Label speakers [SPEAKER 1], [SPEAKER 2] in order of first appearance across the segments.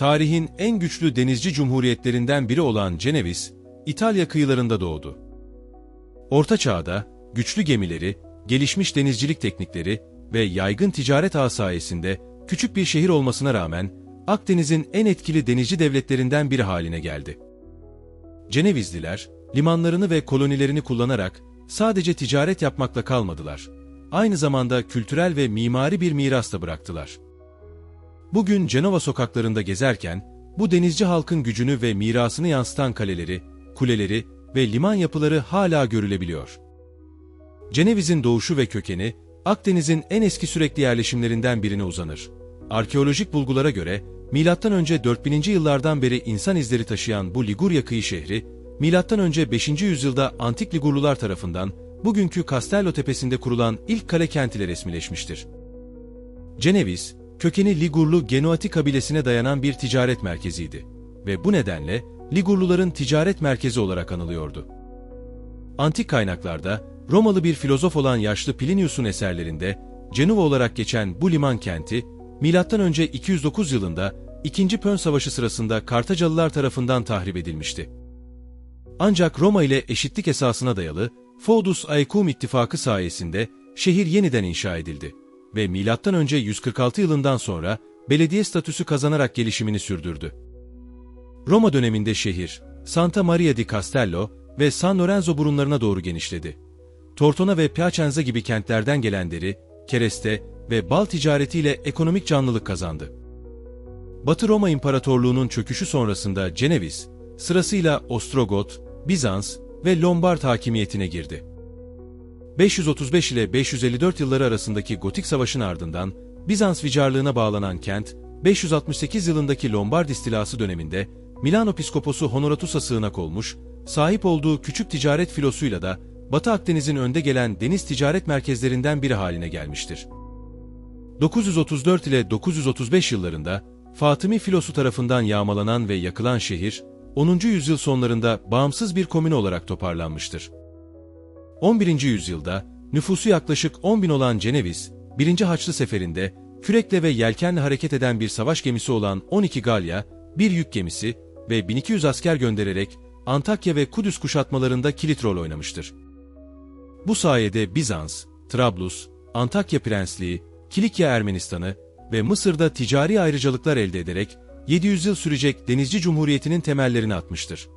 [SPEAKER 1] Tarihin en güçlü denizci cumhuriyetlerinden biri olan Ceneviz, İtalya kıyılarında doğdu. Orta Çağ'da güçlü gemileri, gelişmiş denizcilik teknikleri ve yaygın ticaret ağı sayesinde küçük bir şehir olmasına rağmen Akdeniz'in en etkili denizci devletlerinden biri haline geldi. Cenevizliler, limanlarını ve kolonilerini kullanarak sadece ticaret yapmakla kalmadılar. Aynı zamanda kültürel ve mimari bir miras da bıraktılar. Bugün Cenova sokaklarında gezerken, bu denizci halkın gücünü ve mirasını yansıtan kaleleri, kuleleri ve liman yapıları hala görülebiliyor. Ceneviz'in doğuşu ve kökeni, Akdeniz'in en eski sürekli yerleşimlerinden birine uzanır. Arkeolojik bulgulara göre, M.Ö. 4000. yıllardan beri insan izleri taşıyan bu Ligurya kıyı şehri, M.Ö. 5. yüzyılda antik Ligurlular tarafından bugünkü Castello tepesinde kurulan ilk kale kentiyle resmileşmiştir. Ceneviz, kökeni Ligurlu Genoati kabilesine dayanan bir ticaret merkeziydi ve bu nedenle Ligurluların ticaret merkezi olarak anılıyordu. Antik kaynaklarda Romalı bir filozof olan yaşlı Plinius'un eserlerinde Cenuva olarak geçen bu liman kenti, M.Ö. 209 yılında 2. Pön Savaşı sırasında Kartacalılar tarafından tahrip edilmişti. Ancak Roma ile eşitlik esasına dayalı Foedus Aecum ittifakı sayesinde şehir yeniden inşa edildi ve M.Ö. 146 yılından sonra belediye statüsü kazanarak gelişimini sürdürdü. Roma döneminde şehir, Santa Maria di Castello ve San Lorenzo burunlarına doğru genişledi. Tortona ve Piacenza gibi kentlerden gelenleri, kereste ve bal ticaretiyle ekonomik canlılık kazandı. Batı Roma İmparatorluğu'nun çöküşü sonrasında Ceneviz, sırasıyla Ostrogot, Bizans ve Lombard hakimiyetine girdi. 535 ile 554 yılları arasındaki Gotik Savaşı'nın ardından Bizans vicarlığına bağlanan kent, 568 yılındaki Lombard istilası döneminde Milano Piskoposu Honoratus'a sığınak olmuş, sahip olduğu küçük ticaret filosuyla da Batı Akdeniz'in önde gelen deniz ticaret merkezlerinden biri haline gelmiştir. 934 ile 935 yıllarında Fatımi filosu tarafından yağmalanan ve yakılan şehir, 10. yüzyıl sonlarında bağımsız bir komün olarak toparlanmıştır. 11. yüzyılda nüfusu yaklaşık 10 bin olan Ceneviz, 1. Haçlı Seferi'nde kürekle ve yelkenle hareket eden bir savaş gemisi olan 12 Galya, bir yük gemisi ve 1200 asker göndererek Antakya ve Kudüs kuşatmalarında kilit rol oynamıştır. Bu sayede Bizans, Trablus, Antakya Prensliği, Kilikya Ermenistan'ı ve Mısır'da ticari ayrıcalıklar elde ederek 700 yıl sürecek Denizci Cumhuriyeti'nin temellerini atmıştır.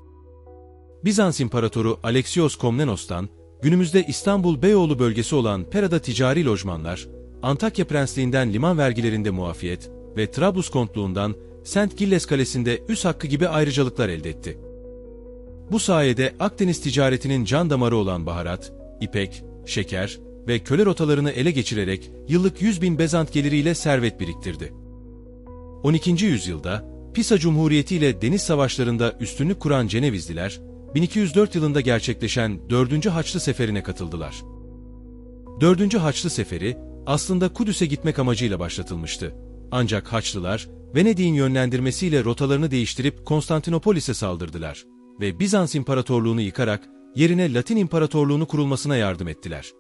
[SPEAKER 1] Bizans İmparatoru Alexios Komnenos'tan günümüzde İstanbul Beyoğlu bölgesi olan Pera'da ticari lojmanlar, Antakya Prensliğinden liman vergilerinde muafiyet ve Trablus Kontluğundan St. Gilles Kalesi'nde üs hakkı gibi ayrıcalıklar elde etti. Bu sayede Akdeniz ticaretinin can damarı olan baharat, ipek, şeker ve köle rotalarını ele geçirerek yıllık 100 bin bezant geliriyle servet biriktirdi. 12. yüzyılda Pisa Cumhuriyeti ile deniz savaşlarında üstünlük kuran Cenevizliler, 1204 yılında gerçekleşen 4. Haçlı Seferi'ne katıldılar. 4. Haçlı Seferi aslında Kudüs'e gitmek amacıyla başlatılmıştı. Ancak Haçlılar, Venedik'in yönlendirmesiyle rotalarını değiştirip Konstantinopolis'e saldırdılar ve Bizans İmparatorluğunu yıkarak yerine Latin İmparatorluğunu kurulmasına yardım ettiler.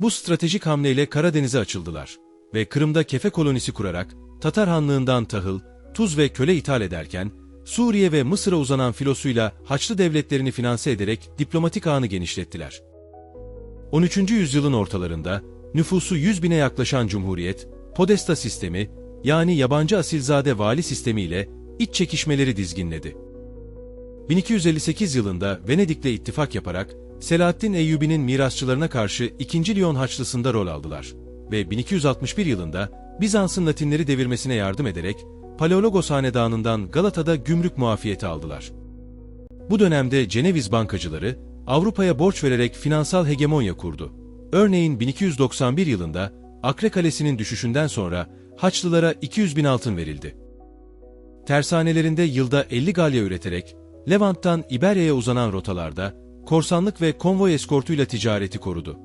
[SPEAKER 1] Bu stratejik hamleyle Karadeniz'e açıldılar ve Kırım'da Kefe kolonisi kurarak Tatar Hanlığından tahıl, tuz ve köle ithal ederken, Suriye ve Mısır'a uzanan filosuyla Haçlı devletlerini finanse ederek diplomatik ağını genişlettiler. 13. yüzyılın ortalarında nüfusu 100 bine yaklaşan Cumhuriyet, Podesta sistemi yani yabancı asilzade vali sistemiyle iç çekişmeleri dizginledi. 1258 yılında Venedik'le ittifak yaparak Selahaddin Eyyubi'nin mirasçılarına karşı 2. Lyon Haçlısı'nda rol aldılar ve 1261 yılında Bizans'ın Latinleri devirmesine yardım ederek Paleologos Hanedanı'ndan Galata'da gümrük muafiyeti aldılar. Bu dönemde Ceneviz bankacıları Avrupa'ya borç vererek finansal hegemonya kurdu. Örneğin 1291 yılında Akre Kalesi'nin düşüşünden sonra Haçlılara 200 bin altın verildi. Tersanelerinde yılda 50 galya üreterek Levant'tan İberya'ya uzanan rotalarda korsanlık ve konvoy eskortuyla ticareti korudu.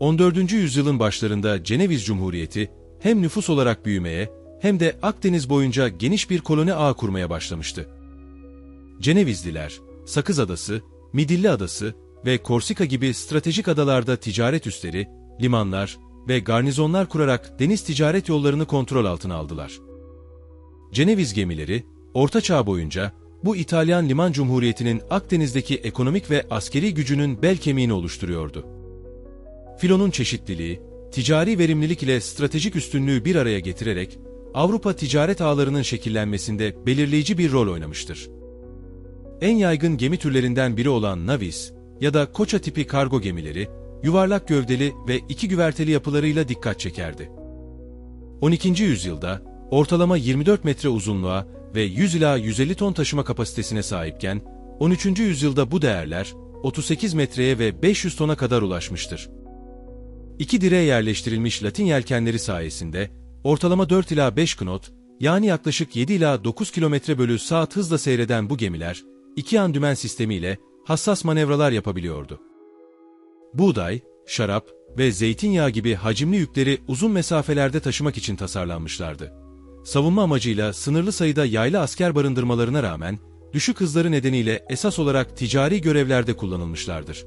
[SPEAKER 1] 14. yüzyılın başlarında Ceneviz Cumhuriyeti hem nüfus olarak büyümeye hem de Akdeniz boyunca geniş bir koloni ağı kurmaya başlamıştı. Cenevizliler, Sakız Adası, Midilli Adası ve Korsika gibi stratejik adalarda ticaret üsleri, limanlar ve garnizonlar kurarak deniz ticaret yollarını kontrol altına aldılar. Ceneviz gemileri, Orta Çağ boyunca bu İtalyan liman cumhuriyetinin Akdeniz'deki ekonomik ve askeri gücünün bel kemiğini oluşturuyordu. Filonun çeşitliliği, ticari verimlilik ile stratejik üstünlüğü bir araya getirerek Avrupa ticaret ağlarının şekillenmesinde belirleyici bir rol oynamıştır. En yaygın gemi türlerinden biri olan navis ya da koça tipi kargo gemileri, yuvarlak gövdeli ve iki güverteli yapılarıyla dikkat çekerdi. 12. yüzyılda ortalama 24 metre uzunluğa ve 100 ila 150 ton taşıma kapasitesine sahipken, 13. yüzyılda bu değerler 38 metreye ve 500 tona kadar ulaşmıştır. İki direğe yerleştirilmiş Latin yelkenleri sayesinde ortalama 4 ila 5 knot, yani yaklaşık 7 ila 9 kilometre bölü saat hızla seyreden bu gemiler, iki an dümen sistemiyle hassas manevralar yapabiliyordu. Buğday, şarap ve zeytinyağı gibi hacimli yükleri uzun mesafelerde taşımak için tasarlanmışlardı. Savunma amacıyla sınırlı sayıda yaylı asker barındırmalarına rağmen, düşük hızları nedeniyle esas olarak ticari görevlerde kullanılmışlardır.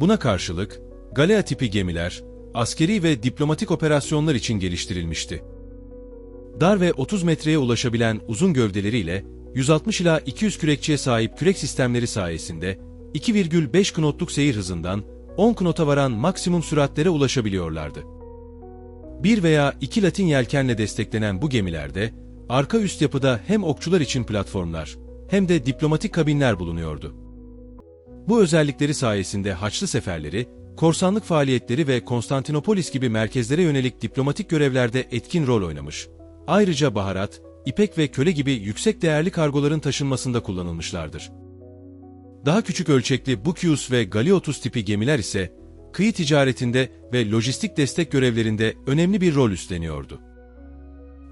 [SPEAKER 1] Buna karşılık, galea tipi gemiler, askeri ve diplomatik operasyonlar için geliştirilmişti. Dar ve 30 metreye ulaşabilen uzun gövdeleriyle 160 ila 200 kürekçiye sahip kürek sistemleri sayesinde 2,5 knotluk seyir hızından 10 knota varan maksimum süratlere ulaşabiliyorlardı. Bir veya iki Latin yelkenle desteklenen bu gemilerde, arka üst yapıda hem okçular için platformlar, hem de diplomatik kabinler bulunuyordu. Bu özellikleri sayesinde Haçlı seferleri, korsanlık faaliyetleri ve Konstantinopolis gibi merkezlere yönelik diplomatik görevlerde etkin rol oynamış. Ayrıca baharat, ipek ve köle gibi yüksek değerli kargoların taşınmasında kullanılmışlardır. Daha küçük ölçekli Bukius ve Galiotus tipi gemiler ise kıyı ticaretinde ve lojistik destek görevlerinde önemli bir rol üstleniyordu.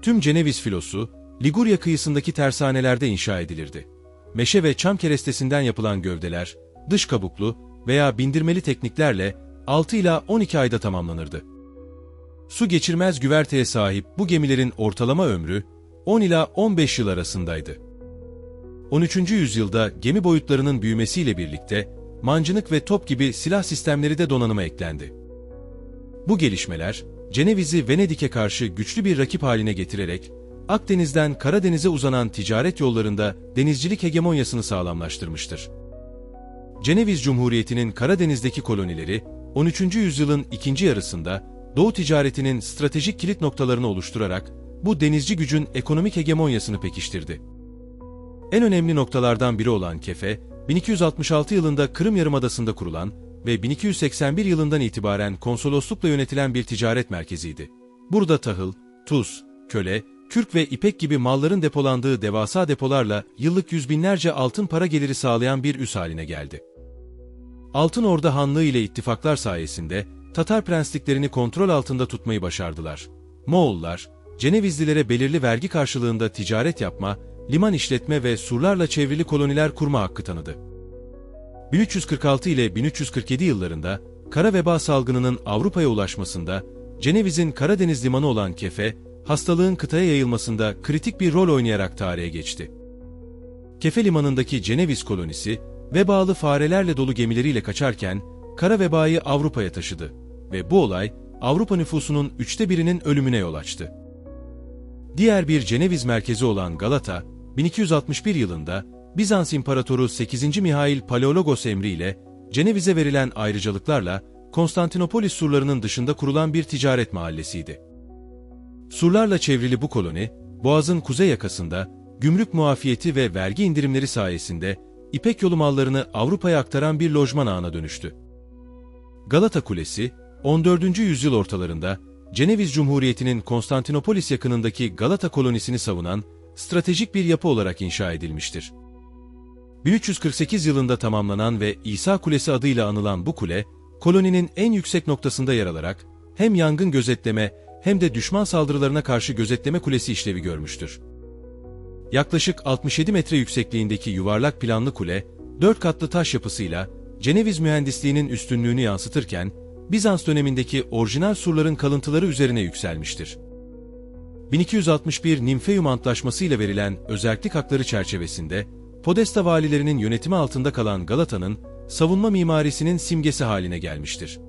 [SPEAKER 1] Tüm Ceneviz filosu, Ligurya kıyısındaki tersanelerde inşa edilirdi. Meşe ve çam kerestesinden yapılan gövdeler, dış kabuklu veya bindirmeli tekniklerle 6 ila 12 ayda tamamlanırdı. Su geçirmez güverteye sahip bu gemilerin ortalama ömrü 10 ila 15 yıl arasındaydı. 13. yüzyılda gemi boyutlarının büyümesiyle birlikte mancınık ve top gibi silah sistemleri de donanıma eklendi. Bu gelişmeler, Ceneviz'i Venedik'e karşı güçlü bir rakip haline getirerek, Akdeniz'den Karadeniz'e uzanan ticaret yollarında denizcilik hegemonyasını sağlamlaştırmıştır. Ceneviz Cumhuriyeti'nin Karadeniz'deki kolonileri, 13. yüzyılın ikinci yarısında Doğu ticaretinin stratejik kilit noktalarını oluşturarak bu denizci gücün ekonomik hegemonyasını pekiştirdi. En önemli noktalardan biri olan Kefe, 1266 yılında Kırım Yarımadası'nda kurulan ve 1281 yılından itibaren konsoloslukla yönetilen bir ticaret merkeziydi. Burada tahıl, tuz, köle, kürk ve ipek gibi malların depolandığı devasa depolarla yıllık yüz binlerce altın para geliri sağlayan bir üs haline geldi. Altın Orda Hanlığı ile ittifaklar sayesinde Tatar prensliklerini kontrol altında tutmayı başardılar. Moğollar, Cenevizlilere belirli vergi karşılığında ticaret yapma, liman işletme ve surlarla çevrili koloniler kurma hakkı tanıdı. 1346 ile 1347 yıllarında kara veba salgınının Avrupa'ya ulaşmasında Ceneviz'in Karadeniz limanı olan Kefe, hastalığın kıtaya yayılmasında kritik bir rol oynayarak tarihe geçti. Kefe limanındaki Ceneviz kolonisi, vebalı farelerle dolu gemileriyle kaçarken kara vebayı Avrupa'ya taşıdı ve bu olay Avrupa nüfusunun üçte birinin ölümüne yol açtı. Diğer bir Ceneviz merkezi olan Galata, 1261 yılında Bizans İmparatoru 8. Mihail Paleologos emriyle Ceneviz'e verilen ayrıcalıklarla Konstantinopolis surlarının dışında kurulan bir ticaret mahallesiydi. Surlarla çevrili bu koloni, Boğaz'ın kuzey yakasında gümrük muafiyeti ve vergi indirimleri sayesinde İpek yolu mallarını Avrupa'ya aktaran bir lojman ağına dönüştü. Galata Kulesi, 14. yüzyıl ortalarında Ceneviz Cumhuriyeti'nin Konstantinopolis yakınındaki Galata kolonisini savunan stratejik bir yapı olarak inşa edilmiştir. 1348 yılında tamamlanan ve İsa Kulesi adıyla anılan bu kule, koloninin en yüksek noktasında yer alarak hem yangın gözetleme hem de düşman saldırılarına karşı gözetleme kulesi işlevi görmüştür. Yaklaşık 67 metre yüksekliğindeki yuvarlak planlı kule, dört katlı taş yapısıyla Ceneviz mühendisliğinin üstünlüğünü yansıtırken, Bizans dönemindeki orijinal surların kalıntıları üzerine yükselmiştir. 1261 Nimfeum Antlaşması ile verilen özellik hakları çerçevesinde, Podesta valilerinin yönetimi altında kalan Galata'nın savunma mimarisinin simgesi haline gelmiştir.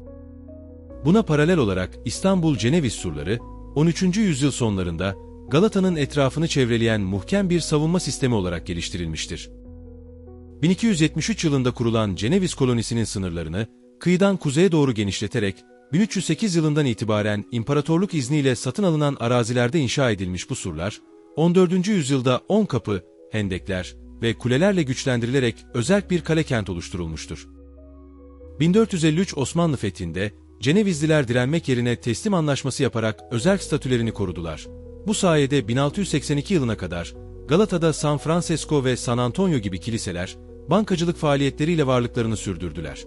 [SPEAKER 1] Buna paralel olarak İstanbul Ceneviz surları, 13. yüzyıl sonlarında Galata'nın etrafını çevreleyen muhkem bir savunma sistemi olarak geliştirilmiştir. 1273 yılında kurulan Ceneviz kolonisinin sınırlarını kıyıdan kuzeye doğru genişleterek 1308 yılından itibaren imparatorluk izniyle satın alınan arazilerde inşa edilmiş bu surlar, 14. yüzyılda 10 kapı, hendekler ve kulelerle güçlendirilerek özel bir kale kent oluşturulmuştur. 1453 Osmanlı fethinde Cenevizliler direnmek yerine teslim anlaşması yaparak özel statülerini korudular. Bu sayede 1682 yılına kadar Galata'da San Francisco ve San Antonio gibi kiliseler, bankacılık faaliyetleriyle varlıklarını sürdürdüler.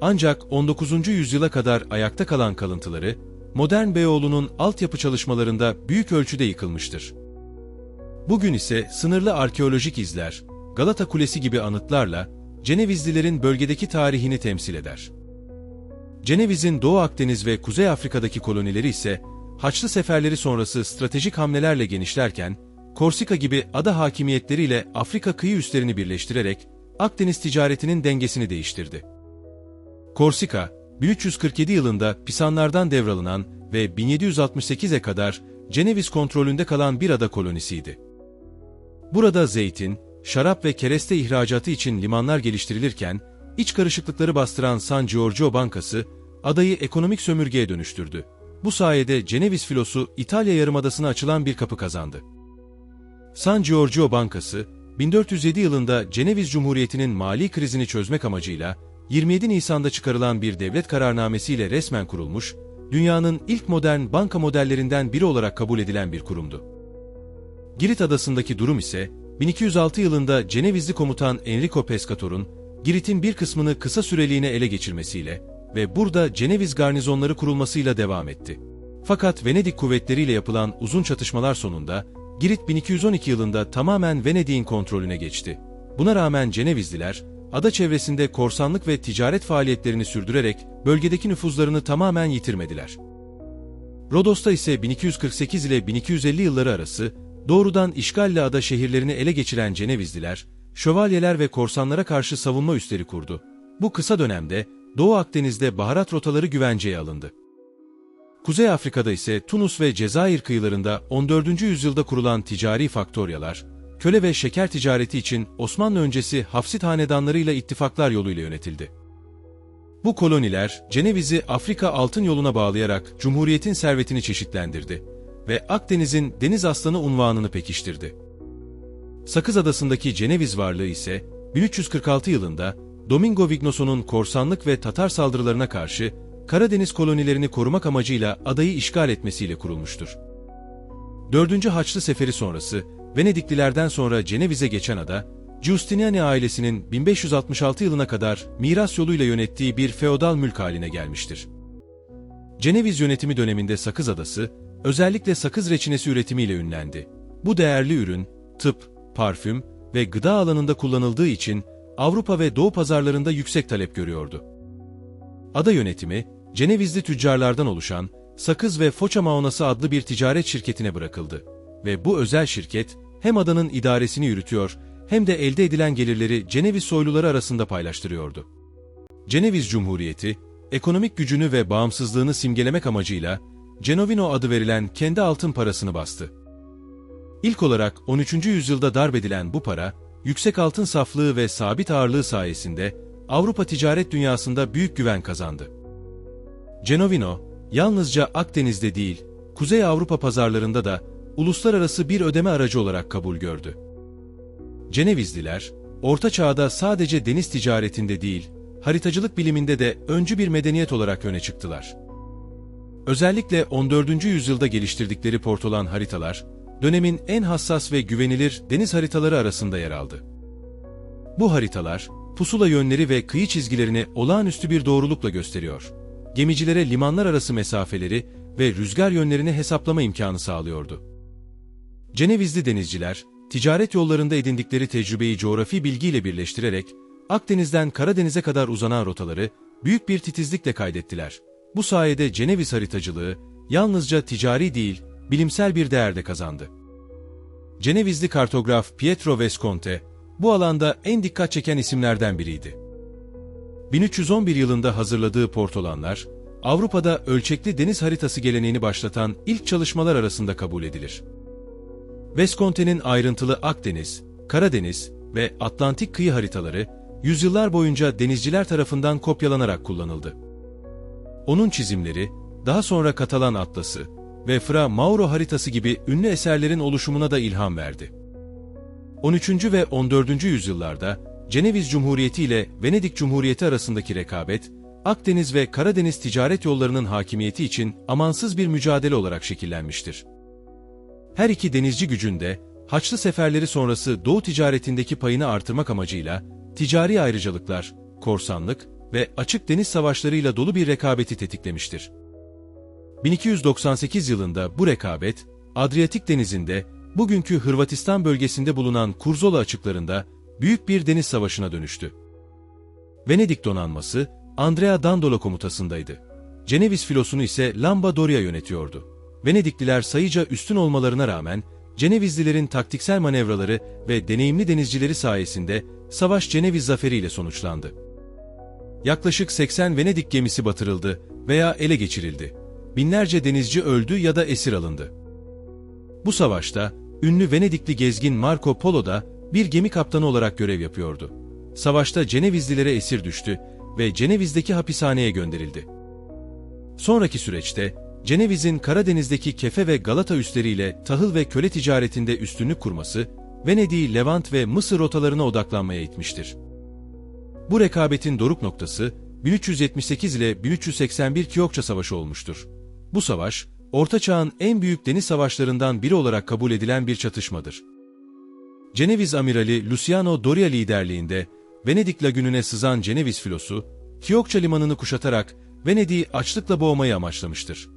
[SPEAKER 1] Ancak 19. yüzyıla kadar ayakta kalan kalıntıları, modern Beyoğlu'nun altyapı çalışmalarında büyük ölçüde yıkılmıştır. Bugün ise sınırlı arkeolojik izler, Galata Kulesi gibi anıtlarla Cenevizlilerin bölgedeki tarihini temsil eder. Ceneviz'in Doğu Akdeniz ve Kuzey Afrika'daki kolonileri ise Haçlı seferleri sonrası stratejik hamlelerle genişlerken, Korsika gibi ada hakimiyetleriyle Afrika kıyı üslerini birleştirerek Akdeniz ticaretinin dengesini değiştirdi. Korsika, 1347 yılında Pisanlardan devralınan ve 1768'e kadar Ceneviz kontrolünde kalan bir ada kolonisiydi. Burada zeytin, şarap ve kereste ihracatı için limanlar geliştirilirken, iç karışıklıkları bastıran San Giorgio Bankası, adayı ekonomik sömürgeye dönüştürdü. Bu sayede Ceneviz filosu İtalya Yarımadası'na açılan bir kapı kazandı. San Giorgio Bankası, 1407 yılında Ceneviz Cumhuriyeti'nin mali krizini çözmek amacıyla 27 Nisan'da çıkarılan bir devlet kararnamesiyle resmen kurulmuş, dünyanın ilk modern banka modellerinden biri olarak kabul edilen bir kurumdu. Girit adasındaki durum ise 1206 yılında Cenevizli komutan Enrico Pescator'un Girit'in bir kısmını kısa süreliğine ele geçirmesiyle ve burada Ceneviz garnizonları kurulmasıyla devam etti. Fakat Venedik kuvvetleriyle yapılan uzun çatışmalar sonunda Girit 1212 yılında tamamen Venedik'in kontrolüne geçti. Buna rağmen Cenevizliler, ada çevresinde korsanlık ve ticaret faaliyetlerini sürdürerek bölgedeki nüfuzlarını tamamen yitirmediler. Rodos'ta ise 1248 ile 1250 yılları arası doğrudan işgalle ada şehirlerini ele geçiren Cenevizliler, şövalyeler ve korsanlara karşı savunma üsleri kurdu. Bu kısa dönemde Doğu Akdeniz'de baharat rotaları güvenceye alındı. Kuzey Afrika'da ise Tunus ve Cezayir kıyılarında 14. yüzyılda kurulan ticari faktoryalar, köle ve şeker ticareti için Osmanlı öncesi Hafsit hanedanlarıyla ittifaklar yoluyla yönetildi. Bu koloniler, Ceneviz'i Afrika altın yoluna bağlayarak Cumhuriyet'in servetini çeşitlendirdi ve Akdeniz'in deniz aslanı unvanını pekiştirdi. Sakız Adası'ndaki Ceneviz varlığı ise 1346 yılında Domingo Vignoso'nun korsanlık ve Tatar saldırılarına karşı Karadeniz kolonilerini korumak amacıyla adayı işgal etmesiyle kurulmuştur. 4. Haçlı Seferi sonrası Venediklilerden sonra Ceneviz'e geçen ada, Giustiniani ailesinin 1566 yılına kadar miras yoluyla yönettiği bir feodal mülk haline gelmiştir. Ceneviz yönetimi döneminde Sakız Adası, özellikle sakız reçinesi üretimiyle ünlendi. Bu değerli ürün, tıp, parfüm ve gıda alanında kullanıldığı için Avrupa ve Doğu pazarlarında yüksek talep görüyordu. Ada yönetimi, Cenevizli tüccarlardan oluşan Sakız ve Foça Maonası adlı bir ticaret şirketine bırakıldı ve bu özel şirket hem adanın idaresini yürütüyor hem de elde edilen gelirleri Ceneviz soyluları arasında paylaştırıyordu. Ceneviz Cumhuriyeti, ekonomik gücünü ve bağımsızlığını simgelemek amacıyla Genovino adı verilen kendi altın parasını bastı. İlk olarak 13. yüzyılda darbedilen bu para, yüksek altın saflığı ve sabit ağırlığı sayesinde Avrupa ticaret dünyasında büyük güven kazandı. Genovino, yalnızca Akdeniz'de değil, Kuzey Avrupa pazarlarında da uluslararası bir ödeme aracı olarak kabul gördü. Cenevizliler, Orta Çağ'da sadece deniz ticaretinde değil, haritacılık biliminde de öncü bir medeniyet olarak öne çıktılar. Özellikle 14. yüzyılda geliştirdikleri portolan haritalar, dönemin en hassas ve güvenilir deniz haritaları arasında yer aldı. Bu haritalar, pusula yönleri ve kıyı çizgilerini olağanüstü bir doğrulukla gösteriyor. Gemicilere limanlar arası mesafeleri ve rüzgar yönlerini hesaplama imkanı sağlıyordu. Cenevizli denizciler, ticaret yollarında edindikleri tecrübeyi coğrafi bilgiyle birleştirerek, Akdeniz'den Karadeniz'e kadar uzanan rotaları büyük bir titizlikle kaydettiler. Bu sayede Ceneviz haritacılığı, yalnızca ticari değil, bilimsel bir değerde kazandı. Cenevizli kartograf Pietro Vesconte, bu alanda en dikkat çeken isimlerden biriydi. 1311 yılında hazırladığı portolanlar, Avrupa'da ölçekli deniz haritası geleneğini başlatan ilk çalışmalar arasında kabul edilir. Vesconte'nin ayrıntılı Akdeniz, Karadeniz ve Atlantik kıyı haritaları, yüzyıllar boyunca denizciler tarafından kopyalanarak kullanıldı. Onun çizimleri, daha sonra Katalan Atlası ve Fra Mauro haritası gibi ünlü eserlerin oluşumuna da ilham verdi. 13. ve 14. yüzyıllarda Ceneviz Cumhuriyeti ile Venedik Cumhuriyeti arasındaki rekabet, Akdeniz ve Karadeniz ticaret yollarının hakimiyeti için amansız bir mücadele olarak şekillenmiştir. Her iki denizci gücünde, Haçlı seferleri sonrası Doğu ticaretindeki payını artırmak amacıyla, ticari ayrıcalıklar, korsanlık ve açık deniz savaşlarıyla dolu bir rekabeti tetiklemiştir. 1298 yılında bu rekabet, Adriyatik denizinde, bugünkü Hırvatistan bölgesinde bulunan Kurzola açıklarında büyük bir deniz savaşına dönüştü. Venedik donanması, Andrea Dandolo komutasındaydı. Ceneviz filosunu ise Lamba Doria yönetiyordu. Venedikliler sayıca üstün olmalarına rağmen, Cenevizlilerin taktiksel manevraları ve deneyimli denizcileri sayesinde savaş Ceneviz zaferiyle sonuçlandı. Yaklaşık 80 Venedik gemisi batırıldı veya ele geçirildi. Binlerce denizci öldü ya da esir alındı. Bu savaşta ünlü Venedikli gezgin Marco Polo da bir gemi kaptanı olarak görev yapıyordu. Savaşta Cenevizlilere esir düştü ve Ceneviz'deki hapishaneye gönderildi. Sonraki süreçte Ceneviz'in Karadeniz'deki Kefe ve Galata üsleriyle tahıl ve köle ticaretinde üstünlük kurması, Venedik'i Levant ve Mısır rotalarına odaklanmaya itmiştir. Bu rekabetin doruk noktası 1378 ile 1381 Kiyokça Savaşı olmuştur. Bu savaş, Orta Çağ'ın en büyük deniz savaşlarından biri olarak kabul edilen bir çatışmadır. Ceneviz amirali Luciano Doria liderliğinde Venedik lagününe sızan Ceneviz filosu, Kiyokça limanını kuşatarak Venedik'i açlıkla boğmayı amaçlamıştır.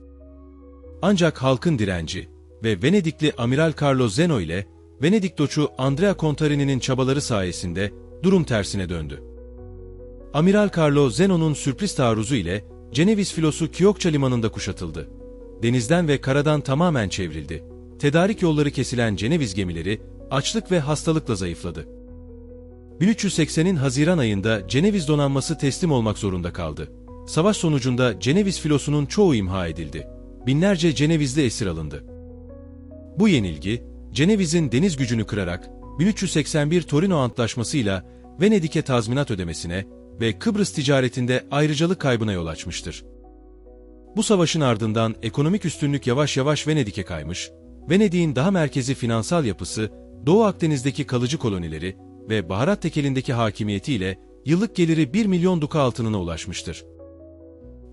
[SPEAKER 1] Ancak halkın direnci ve Venedikli Amiral Carlo Zeno ile Venedik doçu Andrea Contarini'nin çabaları sayesinde durum tersine döndü. Amiral Carlo Zeno'nun sürpriz taarruzu ile Ceneviz filosu Kiyokça limanında kuşatıldı. Denizden ve karadan tamamen çevrildi. Tedarik yolları kesilen Ceneviz gemileri açlık ve hastalıkla zayıfladı. 1380'in Haziran ayında Ceneviz donanması teslim olmak zorunda kaldı. Savaş sonucunda Ceneviz filosunun çoğu imha edildi. Binlerce Cenevizli esir alındı. Bu yenilgi, Ceneviz'in deniz gücünü kırarak 1381 Torino Antlaşması'yla Venedik'e tazminat ödemesine ve Kıbrıs ticaretinde ayrıcalık kaybına yol açmıştır. Bu savaşın ardından ekonomik üstünlük yavaş yavaş Venedik'e kaymış, Venedik'in daha merkezi finansal yapısı, Doğu Akdeniz'deki kalıcı kolonileri ve baharat tekelindeki hakimiyetiyle yıllık geliri 1 milyon duka altınına ulaşmıştır.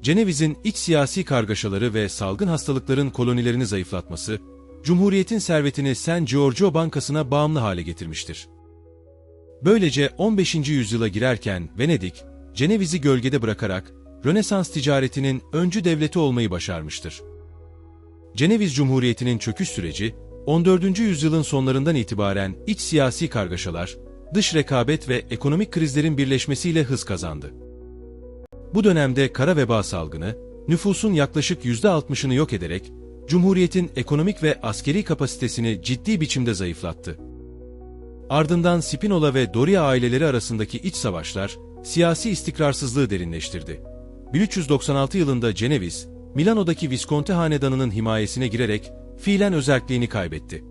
[SPEAKER 1] Ceneviz'in iç siyasi kargaşaları ve salgın hastalıkların kolonilerini zayıflatması, Cumhuriyet'in servetini San Giorgio Bankası'na bağımlı hale getirmiştir. Böylece 15. yüzyıla girerken Venedik, Ceneviz'i gölgede bırakarak Rönesans ticaretinin öncü devleti olmayı başarmıştır. Ceneviz Cumhuriyeti'nin çöküş süreci, 14. yüzyılın sonlarından itibaren iç siyasi kargaşalar, dış rekabet ve ekonomik krizlerin birleşmesiyle hız kazandı. Bu dönemde kara veba salgını, nüfusun yaklaşık %60'ını yok ederek, Cumhuriyet'in ekonomik ve askeri kapasitesini ciddi biçimde zayıflattı. Ardından Spinola ve Doria aileleri arasındaki iç savaşlar, siyasi istikrarsızlığı derinleştirdi. 1396 yılında Ceneviz, Milano'daki Visconti hanedanının himayesine girerek fiilen özelliğini kaybetti.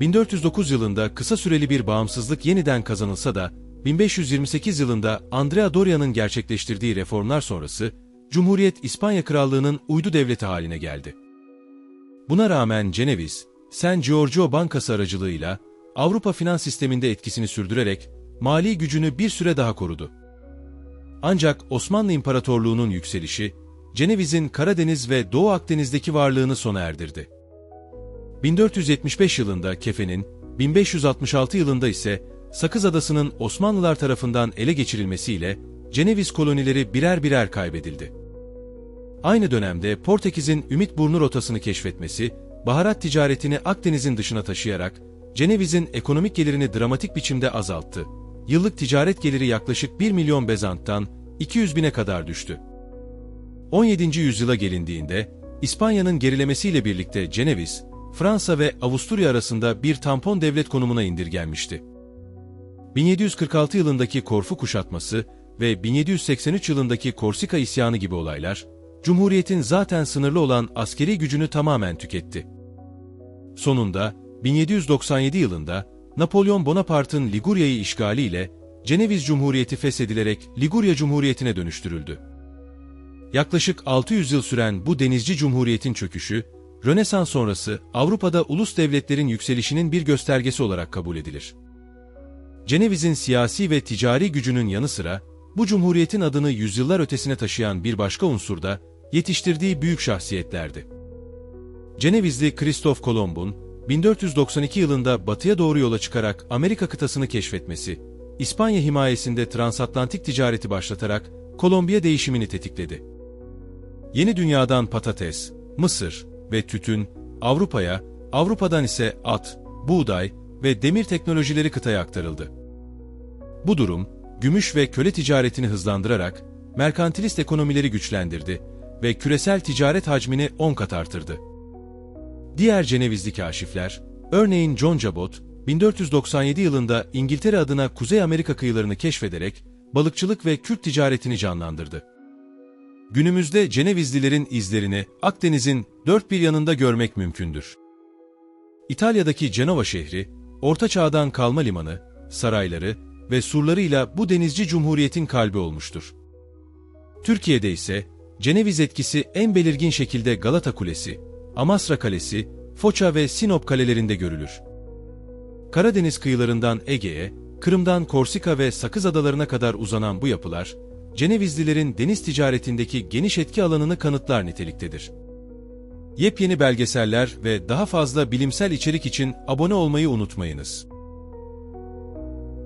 [SPEAKER 1] 1409 yılında kısa süreli bir bağımsızlık yeniden kazanılsa da, 1528 yılında Andrea Doria'nın gerçekleştirdiği reformlar sonrası, Cumhuriyet İspanya Krallığı'nın uydu devleti haline geldi. Buna rağmen Ceneviz, San Giorgio Bankası aracılığıyla Avrupa finans sisteminde etkisini sürdürerek mali gücünü bir süre daha korudu. Ancak Osmanlı İmparatorluğu'nun yükselişi, Ceneviz'in Karadeniz ve Doğu Akdeniz'deki varlığını sona erdirdi. 1475 yılında Kefe'nin, 1566 yılında ise Sakız Adası'nın Osmanlılar tarafından ele geçirilmesiyle Ceneviz kolonileri birer birer kaybedildi. Aynı dönemde Portekiz'in Ümit Burnu rotasını keşfetmesi, baharat ticaretini Akdeniz'in dışına taşıyarak Ceneviz'in ekonomik gelirini dramatik biçimde azalttı. Yıllık ticaret geliri yaklaşık 1 milyon bezanttan 200 bine kadar düştü. 17. yüzyıla gelindiğinde, İspanya'nın gerilemesiyle birlikte Ceneviz, Fransa ve Avusturya arasında bir tampon devlet konumuna indirgenmişti. 1746 yılındaki Korfu kuşatması ve 1783 yılındaki Korsika isyanı gibi olaylar, Cumhuriyet'in zaten sınırlı olan askeri gücünü tamamen tüketti. Sonunda 1797 yılında Napolyon Bonaparte'ın Ligurya'yı işgaliyle Ceneviz Cumhuriyeti feshedilerek Ligurya Cumhuriyeti'ne dönüştürüldü. Yaklaşık 600 yıl süren bu denizci cumhuriyetin çöküşü, Rönesans sonrası Avrupa'da ulus devletlerin yükselişinin bir göstergesi olarak kabul edilir. Ceneviz'in siyasi ve ticari gücünün yanı sıra, bu cumhuriyetin adını yüzyıllar ötesine taşıyan bir başka unsur da yetiştirdiği büyük şahsiyetlerdi. Cenevizli Kristof Kolomb'un 1492 yılında batıya doğru yola çıkarak Amerika kıtasını keşfetmesi, İspanya himayesinde transatlantik ticareti başlatarak Kolombiya değişimini tetikledi. Yeni dünyadan patates, mısır ve tütün Avrupa'ya, Avrupa'dan ise at, buğday ve demir teknolojileri kıtaya aktarıldı. Bu durum, gümüş ve köle ticaretini hızlandırarak merkantilist ekonomileri güçlendirdi ve küresel ticaret hacmini 10 kat artırdı. Diğer Cenevizli kaşifler, örneğin John Jabot, 1497 yılında İngiltere adına Kuzey Amerika kıyılarını keşfederek balıkçılık ve Kürt ticaretini canlandırdı. Günümüzde Cenevizlilerin izlerini Akdeniz'in dört bir yanında görmek mümkündür. İtalya'daki Cenova şehri, Orta Çağ'dan kalma limanı, sarayları ve surlarıyla bu denizci cumhuriyetin kalbi olmuştur. Türkiye'de ise Ceneviz etkisi en belirgin şekilde Galata Kulesi, Amasra Kalesi, Foça ve Sinop kalelerinde görülür. Karadeniz kıyılarından Ege'ye, Kırım'dan Korsika ve Sakız Adalarına kadar uzanan bu yapılar, Cenevizlilerin deniz ticaretindeki geniş etki alanını kanıtlar niteliktedir. Yepyeni belgeseller ve daha fazla bilimsel içerik için abone olmayı unutmayınız.